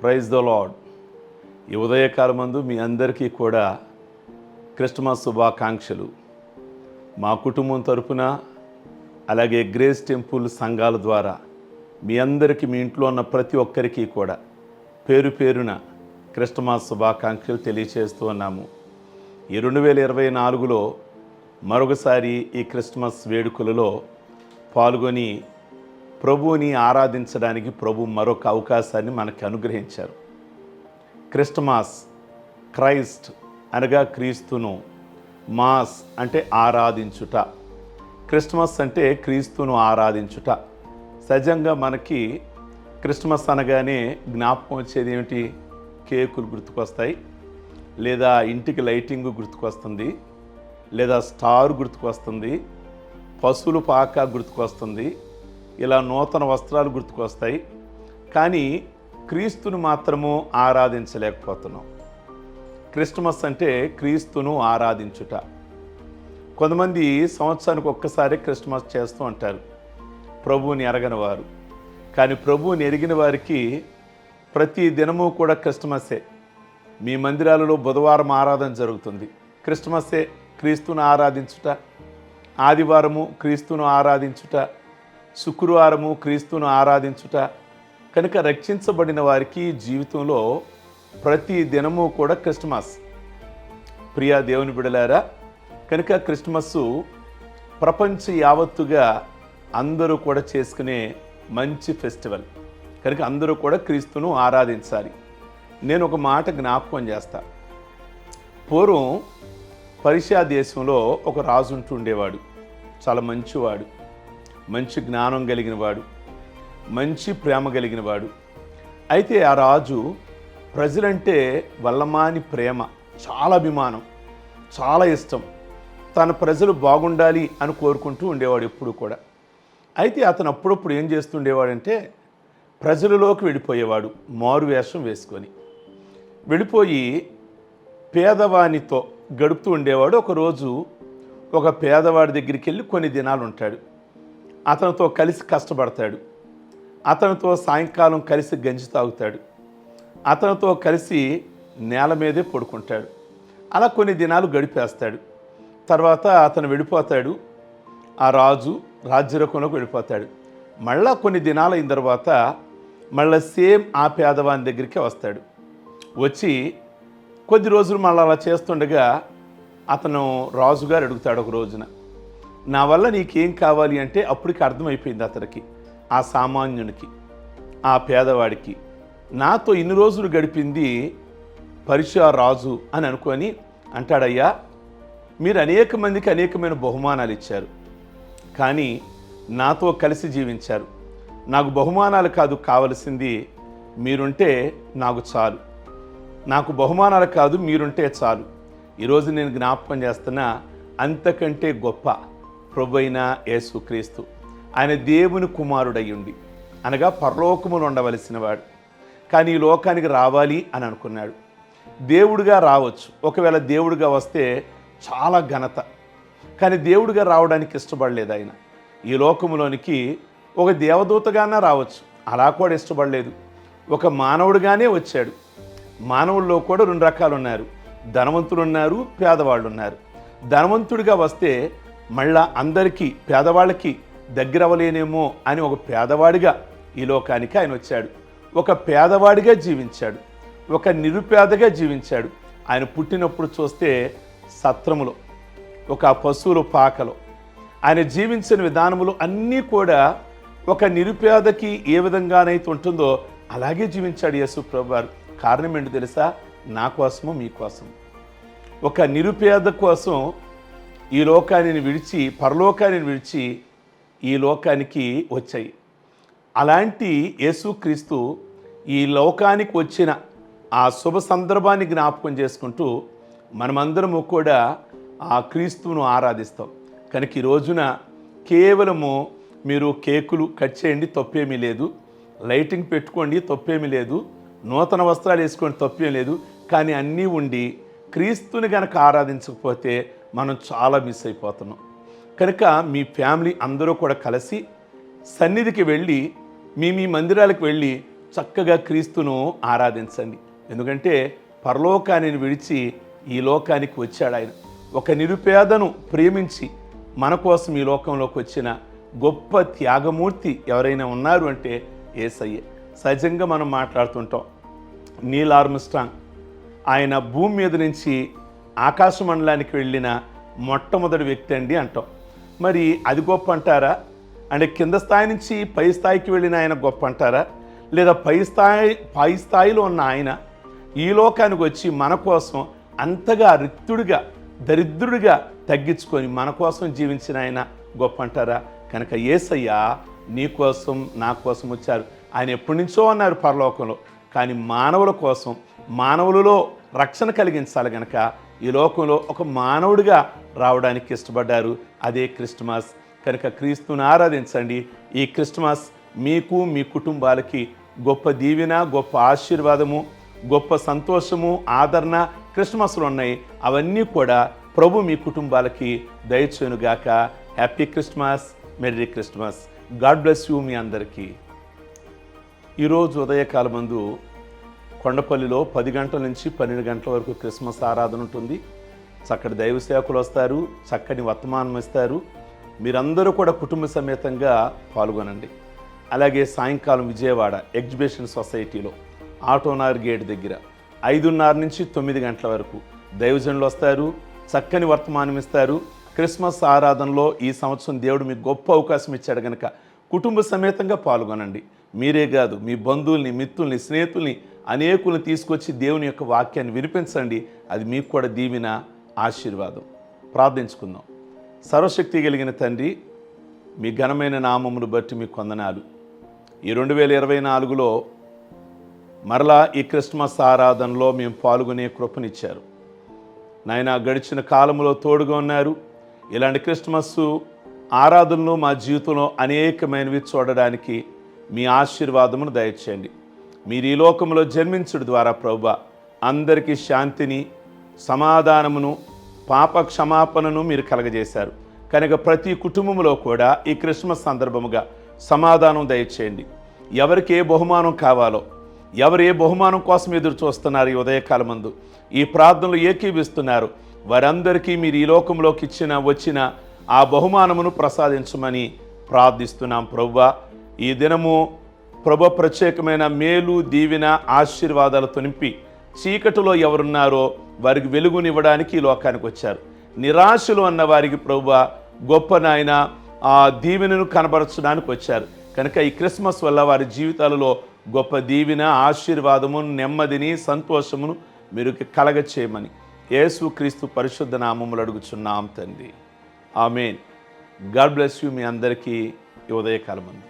Praise the lord ఈ ఉదయకాలమందు మీ అందరికీ కూడా క్రిస్మస్ శుభాకాంక్షలు. మా కుటుంబం తరపున అలాగే గ్రేస్ టెంపుల్ సంఘాల ద్వారా మీ అందరికీ మీ ఇంట్లో ఉన్న ప్రతి ఒక్కరికి కూడా పేరు పేరున క్రిస్టమాస్ శుభాకాంక్షలు తెలియచేస్తూ ఉన్నాము. ఈ రెండు వేల ఇరవై నాలుగులో మరొకసారి ఈ క్రిస్మస్ వేడుకలలో పాల్గొని ప్రభువుని ఆరాధించడానికి ప్రభు మరొక అవకాశాన్ని మనకు అనుగ్రహించారు. క్రిస్టమాస్ క్రైస్ట్ అనగా క్రీస్తును మాస్ అంటే ఆరాధించుట. క్రిస్మస్ అంటే క్రీస్తును ఆరాధించుట. సహజంగా మనకి క్రిస్మస్ అనగానే జ్ఞాపకం వచ్చేది ఏమిటి? కేకులు గుర్తుకొస్తాయి లేదా ఇంటికి లైటింగ్ గుర్తుకొస్తుంది లేదా స్టార్ గుర్తుకొస్తుంది పశువులు పాక గుర్తుకొస్తుంది ఇలా నూతన వస్త్రాలు గుర్తుకొస్తాయి. కానీ క్రీస్తును మాత్రము ఆరాధించలేకపోతున్నాం. క్రిస్టమస్ అంటే క్రీస్తును ఆరాధించుట. కొంతమంది సంవత్సరానికి ఒక్కసారి క్రిస్టమస్ చేస్తూ ఉంటారు. ప్రభువుని ఎరగని వారు. కానీ ప్రభువుని ఎరిగిన వారికి ప్రతి దినము కూడా క్రిస్టమస్సే మీ మందిరాలలో బుధవారం ఆరాధన జరుగుతుంది. క్రిస్టమస్సే క్రీస్తును ఆరాధించుట. ఆదివారము క్రీస్తును ఆరాధించుట. శుక్రవారము క్రీస్తును ఆరాధించుట కనుక రక్షించబడిన వారికి జీవితంలో ప్రతి దినము కూడా క్రిస్టమస్ ప్రియా దేవుని బిడలారా కనుక క్రిస్టమస్ ప్రపంచ యావత్తుగా అందరూ కూడా చేసుకునే మంచి ఫెస్టివల్. కనుక అందరూ కూడా క్రీస్తును ఆరాధించాలి. నేను ఒక మాట జ్ఞాపకం చేస్తా. పూర్వం పరిషా దేశంలో ఒక రాజు ఉంటుండేవాడు. చాలా మంచివాడు. మంచి జ్ఞానం కలిగిన వాడు మంచి ప్రేమ కలిగిన వాడు అయితే ఆ రాజు ప్రజలంటే వల్లమాని ప్రేమ చాలా అభిమానం చాలా ఇష్టం. తన ప్రజలు బాగుండాలి అని కోరుకుంటూ ఉండేవాడు ఎప్పుడు కూడా. అయితే అతను అప్పుడప్పుడు ఏం చేస్తుండేవాడంటే ప్రజలలోకి వెళ్ళిపోయేవాడు మారు వేషం వేసుకొని. వెళ్ళిపోయి పేదవానితో గడుపుతూ ఉండేవాడు. ఒకరోజు ఒక పేదవాడి దగ్గరికి వెళ్ళి కొన్ని దినాలు ఉంటాడు. అతనితో కలిసి కష్టపడతాడు. అతనితో సాయంకాలం కలిసి గంజి తాగుతాడు. అతనితో కలిసి నేల మీదే పడుకుంటాడు. అలా కొన్ని దినాలు గడిపేస్తాడు. తర్వాత అతను వెళ్ళిపోతాడు. ఆ రాజు రాజ్యరకంలోకి వెళ్ళిపోతాడు. మళ్ళా కొన్ని దినాలు అయిన తర్వాత మళ్ళీ సేమ్ ఆ పేదవాని దగ్గరికి వస్తాడు. వచ్చి కొద్ది రోజులు మళ్ళీ అలా చేస్తుండగా అతను రాజుగారు అడుగుతాడు ఒక రోజున నా వల్ల నీకేం కావాలి అంటే అప్పటికి అర్థమైపోయింది అతనికి ఆ సామాన్యునికి ఆ పేదవాడికి. నాతో ఇన్ని రోజులు గడిపింది పరిచయ రాజు అని అనుకొని అంటాడయ్యా మీరు అనేక మందికి అనేకమైన బహుమానాలు ఇచ్చారు కానీ నాతో కలిసి జీవించారు. నాకు బహుమానాలు కాదు కావలసింది మీరుంటే నాకు చాలు. నాకు బహుమానాలు కాదు మీరుంటే చాలు. ఈరోజు నేను జ్ఞాపకం చేస్తున్న అంతకంటే గొప్ప ప్రభు అయిన యేసుక్రీస్తు. ఆయన దేవుని కుమారుడయ్యుండి. అనగా పరలోకమును ఉండవలసిన వాడు కానీ ఈ లోకానికి రావాలి అని అనుకున్నాడు. దేవుడిగా రావచ్చు. ఒకవేళ దేవుడిగా వస్తే చాలా ఘనత. కానీ దేవుడిగా రావడానికి ఇష్టపడలేదు ఆయన. ఈ లోకములోనికి ఒక దేవదూతగానే రావచ్చు. అలా కూడా ఇష్టపడలేదు. ఒక మానవుడిగానే వచ్చాడు. మానవుల్లో కూడా రెండు రకాలు ఉన్నారు ధనవంతులు ఉన్నారు పేదవాళ్ళు ఉన్నారు ధనవంతుడిగా వస్తే మళ్ళా అందరికీ పేదవాళ్ళకి దగ్గర అవ్వలేనేమో అని ఒక పేదవాడిగా ఈ లోకానికి ఆయన వచ్చాడు. ఒక పేదవాడిగా జీవించాడు. ఒక నిరుపేదగా జీవించాడు. ఆయన పుట్టినప్పుడు చూస్తే సత్రములో ఒక పశువుల పాకలో. ఆయన జీవించిన విధానములు అన్నీ కూడా ఒక నిరుపేదకి ఏ విధంగానైతే ఉంటుందో అలాగే జీవించాడు యేసు ప్రభు కారణం ఏంటి తెలుసా? నా కోసము మీకోసం ఒక నిరుపేద కోసం ఈ లోకాన్ని విడిచి పరలోకాన్ని విడిచి ఈ లోకానికి వచ్చాయి. అలాంటి యేసుక్రీస్తు ఈ లోకానికి వచ్చిన ఆ శుభ సందర్భాన్ని జ్ఞాపకం చేసుకుంటూ మనమందరము కూడా ఆ క్రీస్తును ఆరాధిస్తాం. కనుక ఈ రోజున కేవలము మీరు కేకులు కట్ చేయండి తప్పేమీ లేదు. లైటింగ్ పెట్టుకోండి తప్పేమీ లేదు. నూతన వస్త్రాలు వేసుకోండి తప్పేం లేదు. కానీ అన్నీ ఉండి క్రీస్తుని కనుక ఆరాధించకపోతే మనం చాలా మిస్ అయిపోతున్నాం. కనుక మీ ఫ్యామిలీ అందరూ కూడా కలిసి సన్నిధికి వెళ్ళి మీ మీ మందిరాలకు వెళ్ళి చక్కగా క్రీస్తును ఆరాధించండి. ఎందుకంటే పరలోకాన్ని విడిచి ఈ లోకానికి వచ్చాడు ఆయన. ఒక నిరుపేదను ప్రేమించి మన కోసం ఈ లోకంలోకి వచ్చిన గొప్ప త్యాగమూర్తి ఎవరైనా ఉన్నారు అంటే ఏసయ్యే. సహజంగా మనం మాట్లాడుతుంటాం నీల్ ఆర్మ్స్ట్రాంగ్ ఆయన భూమి మీద నుంచి ఆకాశ మండలానికి వెళ్ళిన మొట్టమొదటి వ్యక్తి అండి అంటాం. మరి అది గొప్ప అంటారా? అంటే కింద స్థాయి నుంచి పై స్థాయికి వెళ్ళిన ఆయన గొప్ప అంటారా? లేదా పై స్థాయి పై స్థాయిలో ఉన్న ఆయన ఈ లోకానికి వచ్చి మన కోసం అంతగా రిక్తుడిగా దరిద్రుడిగా తగ్గించుకొని మన కోసం జీవించిన ఆయన గొప్ప అంటారా? కనుక ఏసయ్య నీ కోసం నా కోసం వచ్చారు. ఆయన ఎప్పటి నుంచో అన్నారు పరలోకంలో. కానీ మానవుల కోసం మానవులలో రక్షణ కలిగించాలి కనుక ఈ లోకంలో ఒక మానవుడిగా రావడానికి ఇష్టపడ్డారు. అదే క్రిస్టమస్ కనుక క్రీస్తుని ఆరాధించండి. ఈ క్రిస్టమస్ మీకు మీ కుటుంబాలకి గొప్ప దీవెన గొప్ప ఆశీర్వాదము గొప్ప సంతోషము ఆదరణ క్రిస్మస్లు ఉన్నాయి. అవన్నీ కూడా ప్రభు మీ కుటుంబాలకి దయచేనుగాక happy Christmas. Merry Christmas. God bless you మీ అందరికీ. ఈరోజు ఉదయకాలమందు కొండపల్లిలో పది గంటల నుంచి పన్నెండు గంటల వరకు క్రిస్మస్ ఆరాధన ఉంటుంది. చక్కటి దైవ సేవకులు వస్తారు చక్కని వర్తమానం ఇస్తారు. మీరందరూ కూడా కుటుంబ సమేతంగా పాల్గొనండి. అలాగే సాయంకాలం విజయవాడ ఎగ్జిబిషన్ సొసైటీలో ఆటోనార్ గేట్ దగ్గర ఐదున్నర నుంచి తొమ్మిది గంటల వరకు దైవజనులు వస్తారు చక్కని వర్తమానం ఇస్తారు. క్రిస్మస్ ఆరాధనలో ఈ సంవత్సరం దేవుడు మీకు గొప్ప అవకాశం ఇచ్చాడు కనుక కుటుంబ సమేతంగా పాల్గొనండి. మీరే కాదు మీ బంధువుల్ని మిత్రుల్ని స్నేహితుల్ని అనేకులను తీసుకొచ్చి దేవుని యొక్క వాక్యాన్ని వినిపించండి. అది మీకు కూడా దీవిన ఆశీర్వాదం. ప్రార్థించుకుందాం. సర్వశక్తి కలిగిన తండ్రి మీ ఘనమైన నామమును బట్టి మీ కొందనాలు. ఈ రెండు వేల ఇరవై నాలుగులో మరలా ఈ క్రిస్మస్ ఆరాధనలో మేము పాల్గొనే కృపనిచ్చారు. నాయన గడిచిన కాలంలో తోడుగా ఉన్నారు. ఇలాంటి క్రిస్మస్ ఆరాధనలు మా జీవితంలో అనేకమైనవి చూడడానికి మీ ఆశీర్వాదమును దయచేయండి. మీరు ఈ లోకంలో జన్మించుడు ద్వారా ప్రభు అందరికీ శాంతిని సమాధానమును పాప క్షమాపణను మీరు కలగజేశారు. కనుక ప్రతి కుటుంబంలో కూడా ఈ క్రిస్మస్ సందర్భముగా సమాధానం దయచేయండి. ఎవరికి ఏ బహుమానం కావాలో ఎవరు ఏ బహుమానం కోసం ఎదురు చూస్తున్నారు ఈ ఉదయకాలమందు ఈ ప్రార్థనలు ఏకీవిస్తున్నారు వారందరికీ మీరు ఈ లోకంలోకి ఇచ్చిన వచ్చిన ఆ బహుమానమును ప్రసాదించమని ప్రార్థిస్తున్నాం ప్రవ్వ ఈ దినము ప్రభు ప్రత్యేకమైన మేలు దీవెన ఆశీర్వాదాలతో నింపి చీకటిలో ఎవరున్నారో వారికి వెలుగునివ్వడానికి ఈ లోకానికి వచ్చారు. నిరాశలు అన్న వారికి ప్రభు గొప్ప నాయన ఆ దీవెనను కనబరచడానికి వచ్చారు. కనుక ఈ క్రిస్మస్ వల్ల వారి జీవితాలలో గొప్ప దీవెన ఆశీర్వాదము నెమ్మదిని సంతోషమును మీరు కలగ చేయమని యేసు క్రీస్తు పరిశుద్ధ నామములు అడుగుచున్నాం తండ్రి. ఆమెన్. గాడ్ బ్లెస్ యూ మీ అందరికీ ఉదయకాలం అంది